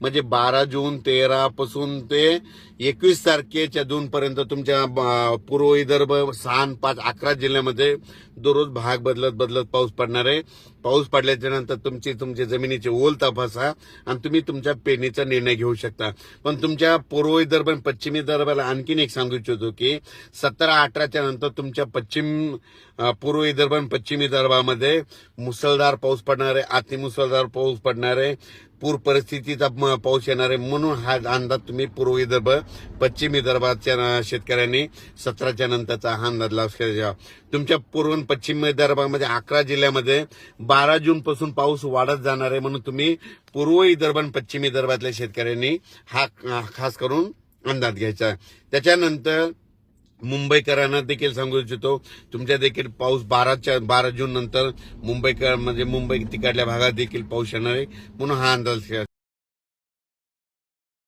म्हणजे बारा जून तेरा पासून ते एकवीस तारखेच्या जून पर्यंत तुमच्या पूर्व विदर्भ सहा पाच अकरा जिल्ह्यामध्ये दररोज भाग बदलत बदलत पाऊस पडणार आहे. पाऊस पडल्याच्या नंतर तुमची तुमची जमिनीची ओल तपासा आणि तुम्ही तुमच्या पेरणीचा निर्णय घेऊ शकता. पण तुमच्या पूर्व विदर्भ आणि पश्चिम विदर्भाला आणखीन एक सांगू इच्छितो की सतरा अठराच्या नंतर तुमच्या पश्चिम पूर्व विदर्भ आणि पश्चिम विदर्भामध्ये मुसळधार पाऊस पडणार आहे. अतिमुसळधार पाऊस पडणार आहे. पूर परिस्थितीचा म- पाऊस येणार आहे म्हणून हा अंदाज तुम्ही पूर्व विदर्भ पश्चिम विदर्भाच्या शेतकऱ्यांनी सतराच्या नंतरचा हा अंदाज लक्षात तुमच्या पूर्व पश्चिम विदर्भामध्ये अकरा जिल्ह्यामध्ये बारा जून पासून पाऊस वाढत जाणार आहे म्हणून तुम्ही पूर्व विदर्भ आणि पश्चिम विदर्भातल्या शेतकऱ्यांनी हा हा खास करून अंदाज घ्यायचा आहे. त्याच्यानंतर मुंबईकरांना देखील सांगू इच्छितो. तुमच्या देखील पाऊस बाराच्या बारा जून नंतर मुंबईकर म्हणजे मुंबई तिकडल्या भागात देखील पाऊस येणार आहे. म्हणून हा अंदाज